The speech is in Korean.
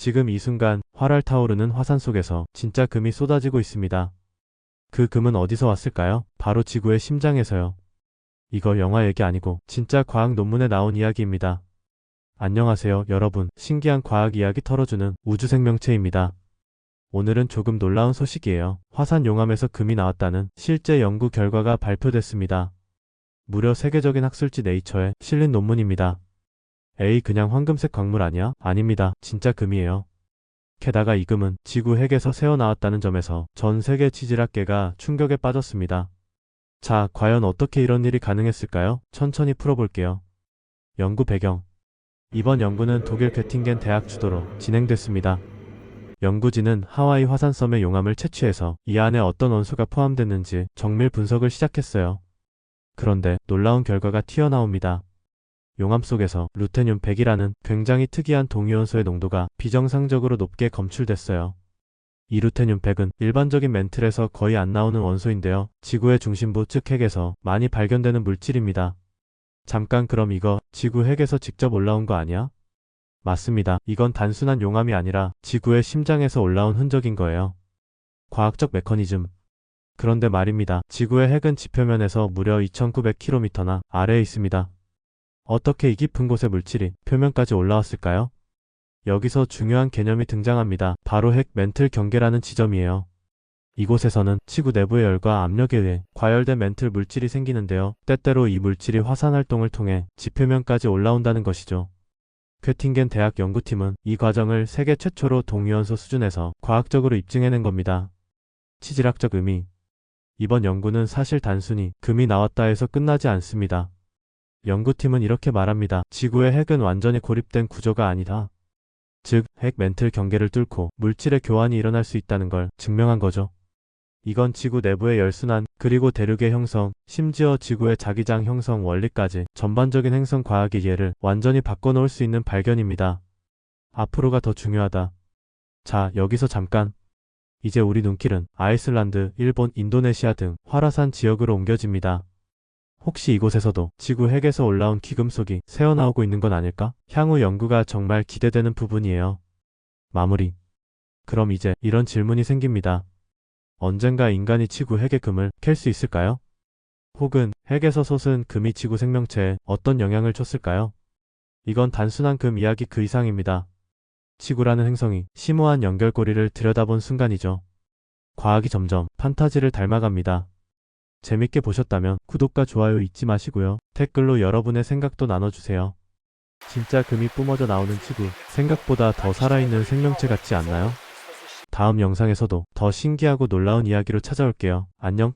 지금 이 순간 활활 타오르는 화산 속에서 진짜 금이 쏟아지고 있습니다. 그 금은 어디서 왔을까요? 바로 지구의 심장에서요. 이거 영화 얘기 아니고 진짜 과학 논문에 나온 이야기입니다. 안녕하세요, 여러분. 신기한 과학 이야기 털어주는 우주 생명체입니다. 오늘은 조금 놀라운 소식이에요. 화산 용암에서 금이 나왔다는 실제 연구 결과가 발표됐습니다. 무려 세계적인 학술지 네이처에 실린 논문입니다. 에이, 그냥 황금색 광물 아니야? 아닙니다. 진짜 금이에요. 게다가 이 금은 지구 핵에서 새어 나왔다는 점에서 전 세계 지질학계가 충격에 빠졌습니다. 자, 과연 어떻게 이런 일이 가능했을까요? 천천히 풀어볼게요. 연구 배경. 이번 연구는 독일 베팅겐 대학 주도로 진행됐습니다. 연구진은 하와이 화산섬의 용암을 채취해서 이 안에 어떤 원소가 포함됐는지 정밀 분석을 시작했어요. 그런데 놀라운 결과가 튀어나옵니다. 용암 속에서 루테늄 100이라는 굉장히 특이한 동위원소의 농도가 비정상적으로 높게 검출됐어요. 이 루테늄 100은 일반적인 멘틀에서 거의 안 나오는 원소인데요. 지구의 중심부 즉 핵에서 많이 발견되는 물질입니다. 잠깐 그럼 이거 지구 핵에서 직접 올라온 거 아니야? 맞습니다. 이건 단순한 용암이 아니라 지구의 심장에서 올라온 흔적인 거예요. 과학적 메커니즘. 그런데 말입니다. 지구의 핵은 지표면에서 무려 2900km나 아래에 있습니다. 어떻게 이 깊은 곳의 물질이 표면까지 올라왔을까요? 여기서 중요한 개념이 등장합니다. 바로 핵 멘틀 경계라는 지점이에요. 이곳에서는 지구 내부의 열과 압력에 의해 과열된 멘틀 물질이 생기는데요. 때때로 이 물질이 화산 활동을 통해 지표면까지 올라온다는 것이죠. 퀘팅겐 대학 연구팀은 이 과정을 세계 최초로 동위원소 수준에서 과학적으로 입증해낸 겁니다. 치질학적 의미. 이번 연구는 사실 단순히 금이 나왔다 해서 끝나지 않습니다. 연구팀은 이렇게 말합니다. 지구의 핵은 완전히 고립된 구조가 아니다. 즉, 핵 멘틀 경계를 뚫고 물질의 교환이 일어날 수 있다는 걸 증명한 거죠. 이건 지구 내부의 열순환, 그리고 대륙의 형성, 심지어 지구의 자기장 형성 원리까지 전반적인 행성 과학의 이해를 완전히 바꿔놓을 수 있는 발견입니다. 앞으로가 더 중요하다. 자, 여기서 잠깐. 이제 우리 눈길은 아이슬란드, 일본, 인도네시아 등 활화산 지역으로 옮겨집니다. 혹시 이곳에서도 지구 핵에서 올라온 기금속이 새어나오고 있는 건 아닐까? 향후 연구가 정말 기대되는 부분이에요. 마무리. 그럼 이제 이런 질문이 생깁니다. 언젠가 인간이 지구 핵의 금을 캘 수 있을까요? 혹은 핵에서 솟은 금이 지구 생명체에 어떤 영향을 줬을까요? 이건 단순한 금 이야기 그 이상입니다. 지구라는 행성이 심오한 연결고리를 들여다본 순간이죠. 과학이 점점 판타지를 닮아갑니다. 재밌게 보셨다면 구독과 좋아요 잊지 마시고요. 댓글로 여러분의 생각도 나눠주세요. 진짜 금이 뿜어져 나오는 지구, 생각보다 더 살아있는 생명체 같지 않나요? 다음 영상에서도 더 신기하고 놀라운 이야기로 찾아올게요. 안녕.